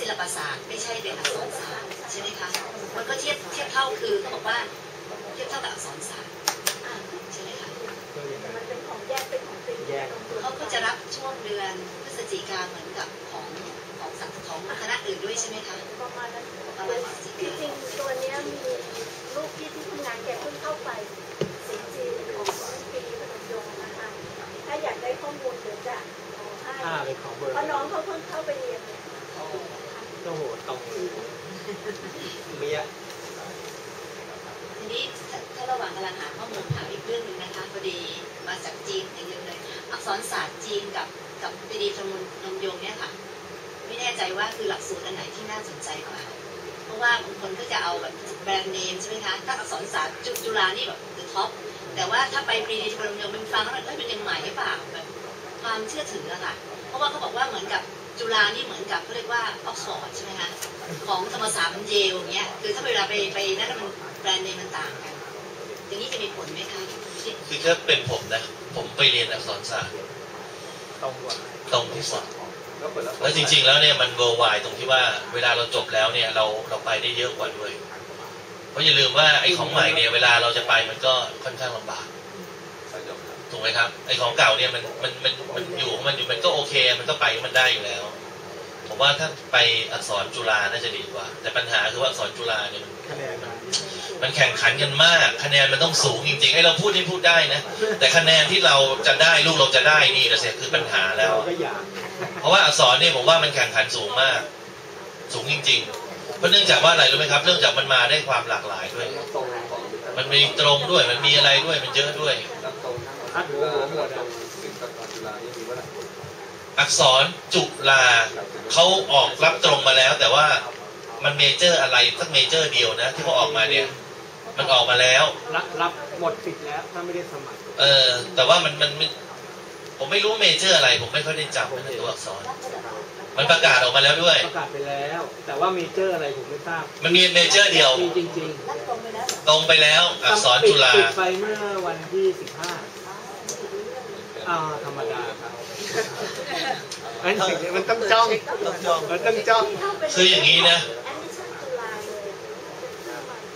ศิลปศาสตร์ไม่ใช่เป็นอักษรศาสตร์ใช่ไหมคะมันก็เทียบเทียบเท่าคือเขาบอกว่าเทียบเท่ากับอักษรศาสตร์อ่าใช่ไหมคะก็อย่างนั้นมันเป็นของแยกเป็นของติดแยกเขาก็จะรับช่วงเดือนพฤศจิกาเหมือนกับของของสังของคณะอื่นด้วยใช่ไหมคะประมาณนั้นประมาณพฤศจิที่กาจริงตัวเนี้ยมีลูกที่ที่ทำงานแกเพิ่งเข้าไปสิงจีนของปีพนมยงค์นะคะถ้าอยากได้ข้อมูลเดี๋ยวจะเอาให้ถ้าเป็นของเบอร์เพราะน้องเขาเพิ่งเข้าไปเรียนเนี่ย โอ้โหตรงเมียทีนี้ถ้าระหว่างกำลังหาข้อมูลถามอีกเรื่องหนึ่งนะคะพอดีมาจากจีนอย่างเดียวเลย อักษรศาสตร์จีนกับกับปรีดีพนมนมยงเนี่ยค่ะ ไม่แน่ใจว่าคือหลักสูตรอันไหนที่น่าสนใจกว่าเพราะว่าบางคนก็จะเอาแบบแบรนด์เนมใช่ไหมคะถ้าอักษรศาสตร์จุฬานี่แบบคือท็อปแต่ว่าถ้าไปปรีดีพนนมยงมันฟังแล้วมันเอ้ยมันยังใหม่หรือเปล่าแบบความเชื่อถืออะค่ะ เพราะว่าเขาบอกว่าเหมือนกับ จุฬานี่เหมือนกับเขาเรียกว่าออกซฟอร์ดใช่ไหมคะของธรรมศาสตร์มันเยลอย่างเงี้ยคือถ้าเวลาไปไปนั่นมันแบรนด์เนมมันต่างกันอย่างนี้จะมีผลไหมคะที่คือถ้าเป็นผมนะ ผมไปเรียนอักษรศาสตร์ตรงกว่าตรงที่สุดแล้วจริง ๆ แล้วเนี่ยมันเวอร์ไวตรงที่ว่าเวลาเราจบแล้วเนี่ยเราเราไปได้เยอะกว่าด้วย เพราะอย่าลืมว่าไอ้ของใหม่เนี่ยเวลาเราจะไปมันก็ค่อนข้างลำบากถู กไหมครับไอ้ของเก่าเนี่ยมันมันมันมันอยู่ของมันอยู่มันก็โอเค มันก็ไปของมันได้อยู่แล้ว ผมว่าถ้าไปอักษรจุฬาน่าจะดีกว่า แต่ปัญหาคือว่าอักษรจุฬาเนี่ยมันคะแนนมันมันแข่งขันกันมาก คะแนนมันต้องสูงจริงๆไอ้เราพูดที่พูดได้นะ แต่คะแนนที่เราจะได้ลูกเราจะได้นี่นะเสียคือปัญหาแล้วเราก็อยากเพราะว่าอักษรเนี่ยผมว่ามันแข่งขันสูงมาก สูงจริงๆเพราะเนื่องจากว่าอะไรรู้ไหมครับเนื่องจากมันมาได้ความหลากหลายด้วย มันมีตรงด้วยมันมีอะไรด้วยมันเยอะด้วย คัดหัวหัวหมดอะอักษรจุฬาเขาออกรับตรงมาแล้ว แต่ว่ามันเมเจอร์อะไรสักเมเจอร์เดียวนะ ที่เขาออกมาเนี่ย มันออกมาแล้ว รับรับหมดสิทธิ์แล้วถ้าไม่ได้สมัครเออ แต่ว่ามันมันมันผมไม่รู้เมเจอร์อะไร ผมไม่ค่อยได้จำนะตัวอักษร มันประกาศออกมาแล้วด้วย ประกาศไปแล้ว แต่ว่าเมเจอร์อะไรผมไม่ทราบ มันมีเมเจอร์เดียวมีจริงนัดตรงไปแล้วเหรอตรงไปแล้วอักษรจุฬาปิดไปเมื่อวันที่สิบห้า อ่าธรรมดาครับมันมันต้องจ้องมันต้องจ้องคืออย่างนี้นะแอดมิชชั่นจุฬาเลย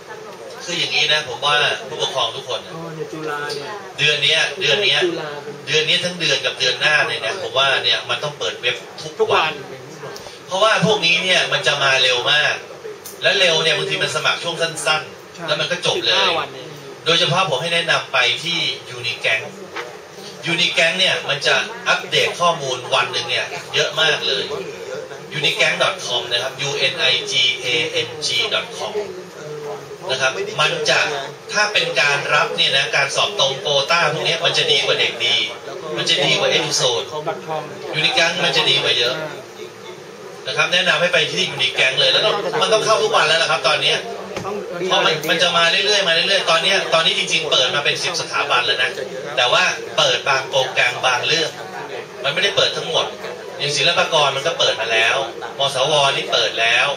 ตลอดคืออย่างนี้นะผมว่าผู้ปกครองทุกคนน่ะอ๋อในจุฬาเนี่ยเดือนเนี้ยเดือนเนี้ยจุฬาเป็นเดือนนี้ทั้งเดือนกับเดือนหน้าเนี่ยนะผมว่าเนี่ยมันต้องเปิดเว็บทุทุกกวัวันนเพราะว่าพวกนี้เนี่ยมันจะมาเร็วมาก และเร็วเนี่ยบางทีมันสมัครช่วงสั้น ๆ แล้วมันก็จบเลสิยห้าวันเองโดยเฉพาะผมให้แนะนำไปที่ยูนิแกง ยูนิแกงเนี่ยมันจะอัปเดตข้อมูลวันหนึ่งเนี่ยเยอะมากเลย unigang.com นะครับ u n i g a n g com นะครับ มันจะถ้าเป็นการรับเนี่ยนะการสอบตรงโกต้าพวกนี้มันจะดีกว่าเด็กดี มันจะดีกว่าเอ i ิโซดยูนิแกงมันจะดีกว่าเยอะนะครับแนะนำให้ไปที่ยูนิแกงเลยแล้วก็มันต้องเข้าทุกวันแล้วละครับ ตอนนี้ ต้องเพราะมันมันจะมาเรื่อยๆมาเรื่อยๆ ตอนเนี้ยตอนนี้จริงๆ เปิดมาเป็นสิบสถาบันแล้วนะ แต่ว่าเปิดบางโปรแกรมบางเรื่อง มันไม่ได้เปิดทั้งหมด อย่างศิลปากรมันก็เปิดมาแล้ว มสวนี่เปิดแล้ว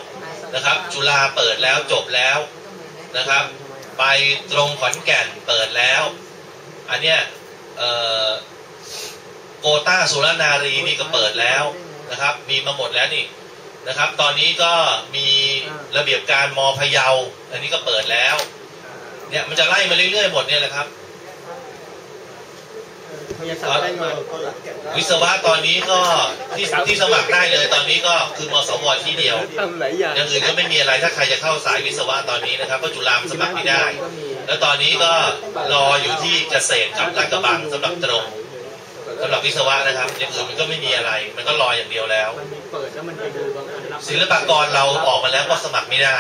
นะครับ จุฬาเปิดแล้วจบแล้วนะครับ ไปตรงขอนแก่นเปิดแล้ว อันเนี้ยเอ่อโกต้าสุรนารีนี่ก็เปิดแล้วนะครับ มีมาหมดแล้วนี่ นะครับ ตอนนี้ก็มีระเบียบการมพะเยาอันนี้ก็เปิดแล้ว เนี่ยมันจะไล่มาเรื่อยๆหมดเนี่ยแหละครับพยาศาสตร์ได้มาวิศวะตอนนี้ก็ที่ที่สมัครได้เลยตอนนี้ก็คือมสวที่เดียวทำหลายอย่างอย่างอื่นก็ไม่มีอะไรถ้าใครจะเข้าสายวิศวะตอนนี้นะครับเพราะจุฬามันสมัครไม่ได้ก็มีแล้วตอนนี้ก็รออยู่ที่เกษตรกับลาดกระบังสำหรับตรง สำหรับวิศวะนะครับอย่างอื่นมันก็ไม่มีอะไร มันก็รออย่างเดียวแล้ว มันมีเปิดแล้วมันไปดูบางอันรับศิลปากรเราออกมาแล้วก็สมัครไม่ได้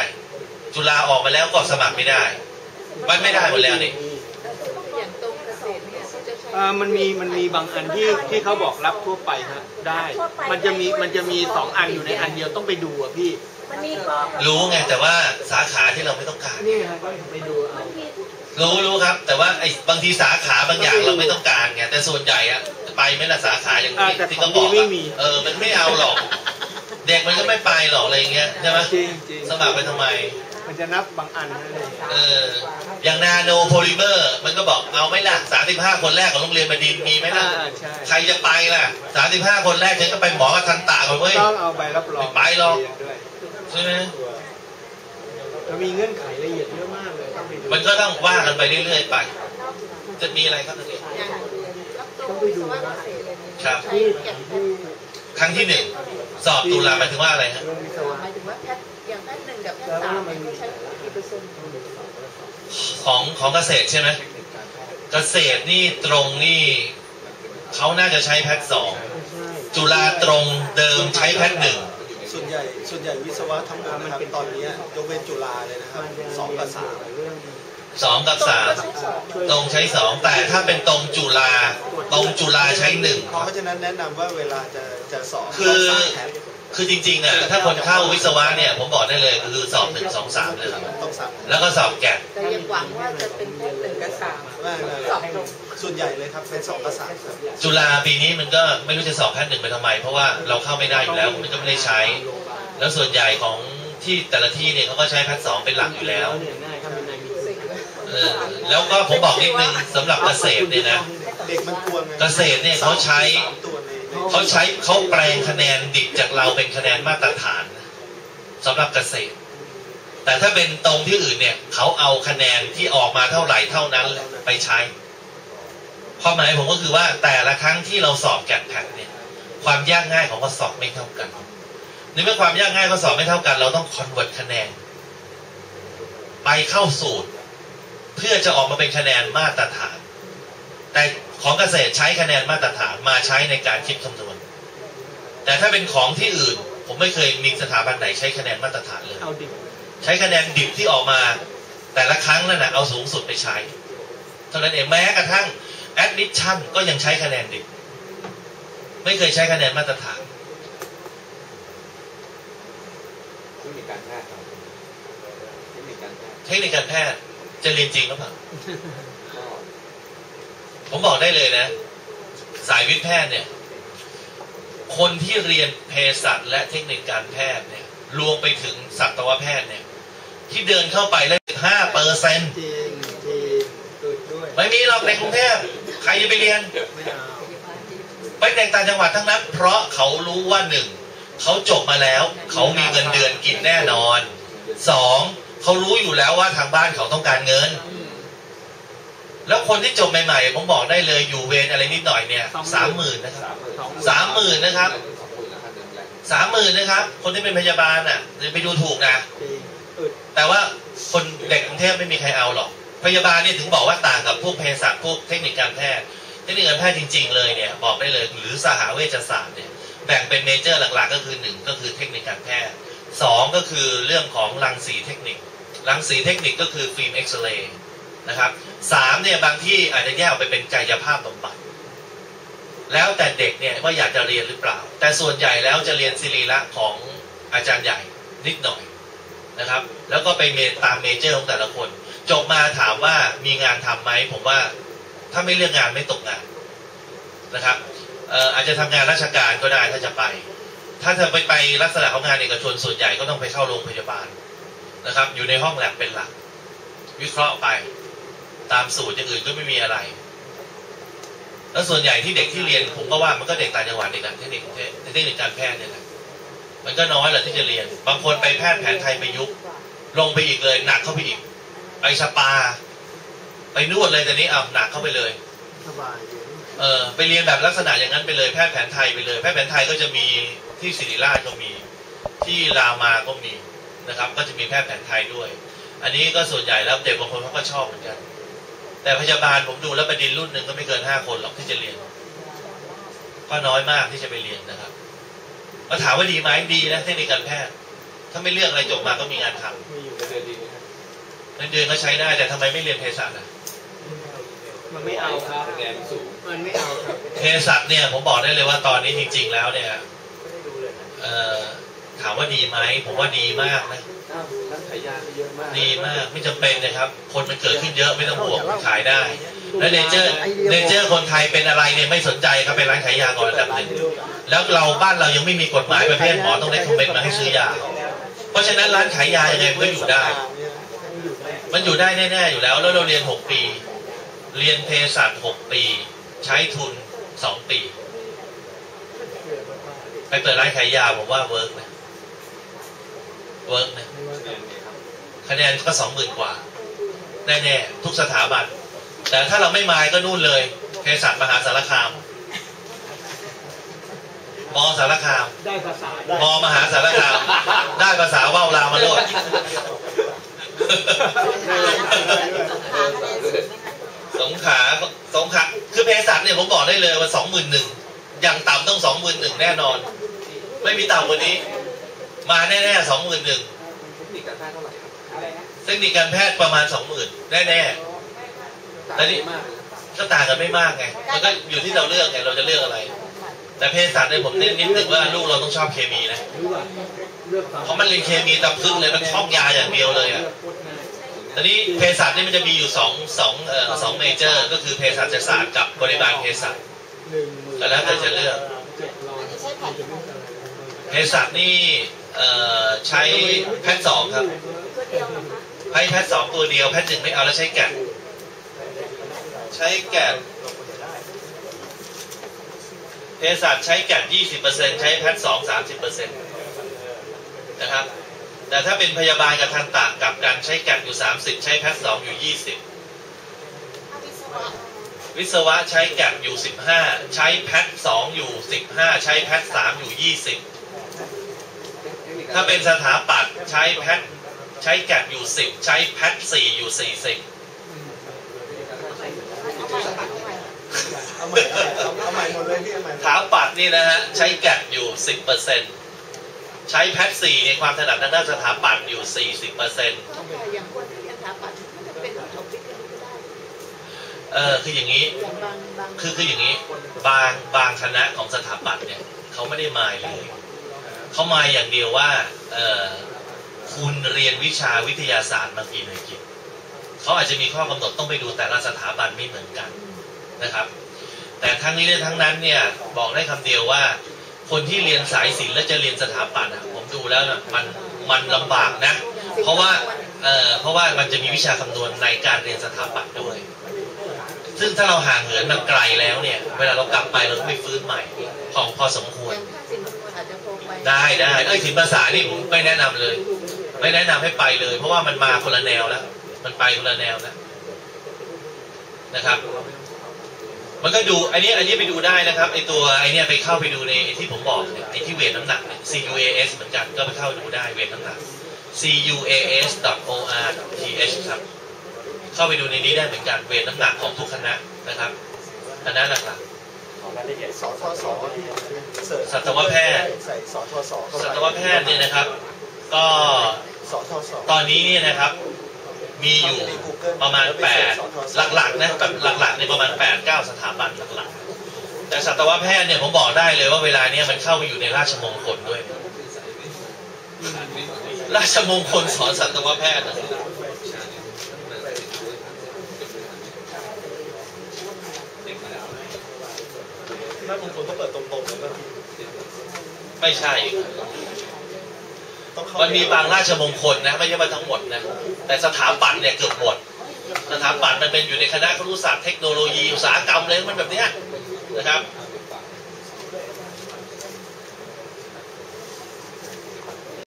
จุฬาออกมาแล้วก็สมัครไม่ได้ มันไม่ได้หมดแล้วนี่อย่างตรงเกษตรเนี่ยเขาจะใช้อ่ามันมีมันมีบางอันที่ที่เขาบอกรับทั่วไปฮะได้ มันจะมีมันจะมีสองอันอยู่ในอันเดียวต้องไปดูอะพี่มันมีปอกับรู้ไงแต่ว่าสาขาที่เราไม่ต้องการ นี่ฮะก็ไปดูเอามันมีรู้รู้ครับ แต่ว่าไอ้บางทีสาขาบางอย่างเราไม่ต้องการไงแต่ส่วนใหญ่อะจะ ไปไหม่ละสาขาอย่างอ่าที่แต่ที่ขอเขางบดีอกไม่อะมีเออมันไม่เอาหรอก เด็กมันก็ไม่ไปหรอกอะไรอย่างเงี้ยใช่ไหมจริงจริงสมัครไปทำไมรมันจะนับบางอันนั่นเลยเอออย่างนาโนโพลิเมอร์ มันก็บอกเอาไหม่ล่ะ35คนแรกของโรงเรียนบดินทร์มีไหมล่ะอ่าใช่ใครจะไปล่ะ35คนแรกฉันก็ไปหมอกับทันตะก่อนเว้ยต้องเอาใบรับรองไม่ไปหรอกเยนด้วยใช่ไหมมันมีเงื่อนไขละเอียดเยอะมากเลยต้องไปดูมันก็ต้องว่ากันไปเรื่อยๆไป จะมีอะไรครับตรงนี้ อย่างรับตัววิศวะเกษตรครับใช้แกะแพทย์ครั้งที่หนึ่งสอบตุลาหมายถึงว่าอะไรฮะเรื่องวิศวะหมายถึงว่าแพทย์อย่างแพทย์หนึ่งกับแพทย์สามเนี่ยเขาใช้กี่เปอร์เซ็นต์ของของเกษตรใช่ไหมเกษตรนี่ตรงนี่เขาน่าจะใช้แพทสองไม่ใช่จุฬาตรงเดิมใช้แพทหนึ่งส่วนใหญ่ส่วนใหญ่วิศวะทั้งหมดนะครับตอนนี้ยกเว้นจุฬาเลยนะครับมันจะสองกับสามเรื่อง สองกับสามตรงใช้สองแต่ถ้าเป็นตรงจุฬาตรงจุฬาใช้หนึ่งเพราะฉะนั้นแนะนำว่าเวลาจะจะสอบคือต้องสามแพทคือจริงๆอะถ้าคนเข้าวิศวะเนี่ยผมบอกได้เลยคือสอบหนึ่งสองสามเลยครับต้องสามแล้วก็สอบแกะแต่ยังหวังว่าจะเป็นแพทย์หนึ่งกับสามไม่ไม่สอบตรงส่วนใหญ่เลยครับเป็นสองกับสามครับจุฬาปีนี้มันก็ไม่รู้จะสอบแพทหนึ่งไปทำไม เพราะว่าเราเข้าไม่ได้อยู่แล้วมันก็ไม่ได้ใช้ แล้วส่วนใหญ่ของที่แต่ละที่เนี่ยเขาก็ใช้แพทสองเป็นหลักอยู่แล้ว เนี่ยง่ายครับเป็นในมีสิ่งเออแล้วก็ผมบอกนิดนึงสำหรับเกษตรเนี่ยนะ เด็กมันกลัวไงเกษตรเนี่ยเขาใช้ สามตัวในในเขาใช้เขาแปลงคะแนนดิบจากเราเป็นคะแนนมาตรฐานสำหรับเกษตร แต่ถ้าเป็นตรงที่อื่นเนี่ยเขาเอาคะแนนที่ออกมาเท่าไหร่เท่านั้นไปใช้ความหมายผมก็คือว่าแต่ละครั้งที่เราสอบแกดแพดเนี่ย ความยากง่ายของข้อสอบไม่เท่ากันในเมื่อความยากง่ายข้อสอบไม่เท่ากัน เราต้องคอนเวิร์ตคะแนน ไปเข้าสูตร เพื่อจะออกมาเป็นคะแนนมาตรฐาน แต่ของเกษตรใช้คะแนนมาตรฐานมาใช้ในการคิดคำนวณ แต่ถ้าเป็นของที่อื่น ผมไม่เคยมีสถาบันไหนใช้คะแนนมาตรฐานเลยเอาดิบใช้คะแนนดิบที่ออกมา แต่ละครั้งนั่นนะเอาสูงสุดไปใช้เท่านั้นเองแม้กระทั่ง admission ก็ยังใช้คะแนนดิบไม่เคยใช้คะแนนมาตรฐานเทคนิคการแพทย์ครับเทคนิคการแพทย์ เทคนิคการแพทย์จะเรียนจริงหรือเปล่าก็ผมบอกได้เลยนะ สายวิทย์แพทย์เนี่ย คนที่เรียนเภสัชและเทคนิคการแพทย์เนี่ยรวมไปถึงสัตวแพทย์เนี่ย ที่เดินเข้าไปแล้วห้าเปอร์เซ็นจริงจริงอึดด้วยไม่มีหรอกในกรุงเทพใครจะไปเรียนไม่เอาไปแต่งต่างจังหวัดทั้งนั้น เพราะเขารู้ว่าหนึ่งเขาจบมาแล้ว เขามีเงินเดือนกินแน่นอนสอง เขารู้อยู่แล้วว่าทางบ้านเขาต้องการเงิน แล้วคนที่จบใหม่ๆผมบอกได้เลยอยู่เวรอะไรนิดหน่อยเนี่ยสามหมื่นนะครับสามหมื่นสามหมื่นนะครับสองหมื่นนะครับเดือนใหญ่สามหมื่นนะครับ คนที่เป็นพยาบาลอะอย่าไปดูถูกนะจริงอึดแต่ว่าคนเด็กกรุงเทพไม่มีใครเอาหรอก พยาบาลเนี่ยถึงบอกว่าต่างกับพวกเภสัชพวกเทคนิคการแพทย์เทคนิคการแพทย์จริง ๆ เลยเนี่ยบอกได้เลยหรือสหเวชศาสตร์เนี่ยแบ่งเป็นเมเจอร์หลักๆ ก็คือหนึ่งก็คือเทคนิคการแพทย์ สองก็คือเรื่องของรังสีเทคนิค รังสีเทคนิคก็คือฟิล์มเอ็กซเรย์นะครับสามเนี่ยบางที่อาจจะแยกออกไปเป็นกายภาพบำบัดแล้วแต่เด็กเนี่ยว่าอยากจะเรียนหรือเปล่า แต่ส่วนใหญ่แล้วจะเรียนศิริละของอาจารย์ใหญ่นิดหน่อยนะครับ แล้วก็ไปเมตามเมเจอร์ของแต่ละคน จบมาถามว่ามีงานทำไหมผมว่าถ้าไม่เลือกงานไม่ตกงานนะครับอออาจจะทำงานราชการก็ได้ถ้าจะไป ถ้าเธอไปไปลักษณะของงานเอกชนส่วนใหญ่ก็ต้องไปเข้าโรงพยาบาลนะครับ อยู่ในห้องแลบเป็นหลัก วิเคราะห์ไป ตามสูตรอย่างอื่นก็ไม่มีอะไร แล้วส่วนใหญ่ที่เด็กที่เรียนผมก็ว่ามันก็เด็กต่างจังหวัดเด็กการเทคนิคเทคนิคการแพทย์เนี่ยแหละมันก็น้อยแหละที่จะเรียน บางคนไปแพทย์แผนไทยประยุกต์ลงไปอีกเลย หนักเข้าไปอีก ไปสปา ไปนวดเลยแต่นี้อะหนักเข้าไปเลยสบายอยู่เออไปเรียนแบบลักษณะอย่างนั้นไปเลยแพทย์แผนไทยไปเลย แพทย์แผนไทยก็จะมี ที่ศิริราชก็มี ที่รามาก็มีนะครับ ก็จะมีแพทย์แผนไทยด้วย อันนี้ก็ส่วนใหญ่แล้วเด็กบางคนเขาก็ชอบเหมือนกัน แต่พยาบาลผมดูแล้วประเด็นรุ่นหนึ่งก็ไม่เกินห้าคนหรอกที่จะเรียน ก็น้อยมากที่จะไปเรียนนะครับมาถามว่าดีไหมดีนะเทคนิคการแพทย์ ถ้าไม่เลือกอะไรจบมาก็มีงานทำมีอยู่เดือนดีไหมครับเงินเดือนก็ใช้ได้แต่ทำไมไม่เรียนเภสัชอะมันไม่เอาครับคะแนนสูงมันไม่เอาครับเภสัชเนี่ยผมบอกได้เลยว่าตอนนี้จริง ๆ แล้วเนี่ย ถามว่าดีไหมผมว่าดีมากนะอ้าวร้านขายยาก็เยอะมากดีมากไม่จำเป็นนะครับ คนมันเกิดขึ้นเยอะไม่ต้องห่วงขายได้ และเนเจอร์เนเจอร์คนไทยเป็นอะไรเนี่ยไม่สนใจครับเป็นร้านขายยาก่อนอันดับหนึ่งแล้วเราบ้านเรายังไม่มีกฎหมายประเภทหมอต้องได้คอมเมนต์มาให้ซื้อยาเพราะฉะนั้นร้านขายยายังไงมันก็อยู่ได้เนี่ยมันอยู่ได้แน่ๆอยู่แล้ว แล้วเราเรียนหกปี เรียนเภสัชหกปี ใช้ทุนสองปี ไปเปิดร้านขายยาผมว่าเวิร์กนะเวิร์กนะคะแนนก็สองหมื่นกว่าแน่ๆทุกสถาบัน แต่ถ้าเราไม่มายก็นู่นเลยเภสัชมหาสารคามมสารคามได้ภาษามมหาสารคาม ได้ภาษาว่าวลาวมาโลดสงขลาสงขลาคือเภสัชเนี่ยผมบอกได้เลยว่าสองหมื่นหนึ่ง อย่างต่ำต้องสองหมื่นหนึ่งแน่นอน ไม่มีต่ำกว่านี้ มาแน่ๆสองหมื่นหนึ่งนี่การแพทย์เท่าไหร่ครับเทคนิคการแพทย์ประมาณสองหมื่นแน่ต่างกันมากเลยๆก็ต่างกันไม่มากไง มันก็อยู่ที่เราเลือกไง เราจะเลือกอะไร แต่เภสัชเนี่ยผมเน้นนิดนึงว่าลูกเราต้องชอบเคมีนะหรือว่าเลือกเพราะมันเรียนเคมีตำพึงเลย มันท่องยาอย่างเดียวเลยอะตอนนี้เภสัชนี่มันจะมีอยู่สองสองเอ่อสองเมเจอร์ ก็คือเภสัชศาสตร์กับบริบาลเภสัชหนึ่งหมื่น ก็แล้วแต่จะเลือกเจ็ดร้อยเภสัชนี่ใช้แพทสองครับใช้แพทสองตัวเดียวแพทหนึ่งไม่เอาแล้วใช้แกะใช้แกะเภสัชใช้แกะยี่สิบเปอร์เซ็นใช้แพทสองสามสิบเปอร์เซ็นต์นะครับ แต่ถ้าเป็นพยาบาลกับทันตะกลับกันใช้แกะอยู่สามสิบใช้แพทสองอยู่ยี่สิบ วิศวะใช้แกะอยู่ 15 ใช้แพทสองอยู่ 15 ใช้แพทสามอยู่ 20 ถ้าเป็นสถาปัตย์ใช้แพทใช้แกะอยู่ 10 ใช้แพทสี่อยู่ 40เอาใหม่เอาเอาใหม่หมดเลยพี่เอาใหม่สถาปัตย์นี่นะฮะ ใช้แกะอยู่ 10%ใช้แพทสี่ในความถนัดทางด้านสถาปัตย์อยู่ 40%อย่างคน เออคืออย่างนี้คือคืออย่างนี้ บางบางคณะของสถาปัตย์เนี่ยเขาไม่ได้มายเลยเขามายอย่างเดียวว่าเออคุณเรียนวิชาวิทยาศาสตร์มากี่หน่วยกิจเขาอาจจะมีข้อกำหนดต้องไปดูแต่ละสถาบันไม่เหมือนกันนะครับ แต่ทั้งนี้และทั้งนั้นเนี่ยบอกได้คำเดียวว่า คนที่เรียนสายศิลป์และจะเรียนสถาปัตย์ผมดูแล้วนะมันมันลำบากนะ เพราะว่าเออเพราะว่ามันจะมีวิชาคำนวณในการเรียนสถาปัตย์ด้วย ซึ่งถ้าเราห่างเหินมาไกลแล้วเนี่ย เวลาเรากลับไปเราต้องไปฟื้นใหม่ของพอสมควรอย่างถ้าสิ่งมันอาจจะโปรไปได้ได้เอ้ยถึงภาษานี่ผมไม่แนะนำเลย ไม่แนะนำให้ไปเลย เพราะว่ามันมาคนละแนวแล้ว มันไปคนละแนวแล้วนะครับ มันก็ดูไอันนี้อันนี้ไปดูได้นะครับไอตัวไอเนี้ยไปเข้าไปดูในไอ้ที่ผมบอกเนี่ยไอที่เวทน้ำหนักเนี่ย CUAS เหมือนกันก็ไปเข้าดูได้เวทน้ำหนัก cuas.or.th ครับ เข้าไปดูในนี้ได้เหมือนกันเวทน้ำหนักของทุกคณะนะครับคณะหลักสอทอสอพี่เสิร์ชสัตวแพทย์ใส่สอทอสอเข้าๆไปสัตวแพทย์เนี่ยนะครับ ก็สอทอสอตอนนี้เนี่ยนะครับมีอยู่ประมาณ 8 หลักๆนะแบบหลักๆในยประมาณ 8 9 สถาบันหลักๆ แต่สัตวแพทย์เนี่ยผมบอกได้เลยว่าเวลาเนี้ยมันเข้าไปอยู่ในราชมงคลด้วย ราชมงคลสอนสัตวแพทย์ นะแม่มงคลก็เปิดตรงๆเลยป่ะไม่ใช่ ต้องเข้ามันมีบางราชมงคลนะ ไม่ใช่ว่าทั้งหมดนะ แต่สถาปัตย์เนี่ยเกือบหมด สถาปัตย์มันเป็นอยู่ในคณะครุศาสตร์เทคโนโลยีอุตสาหกรรมเลยมันแบบเนี้ยนะครับ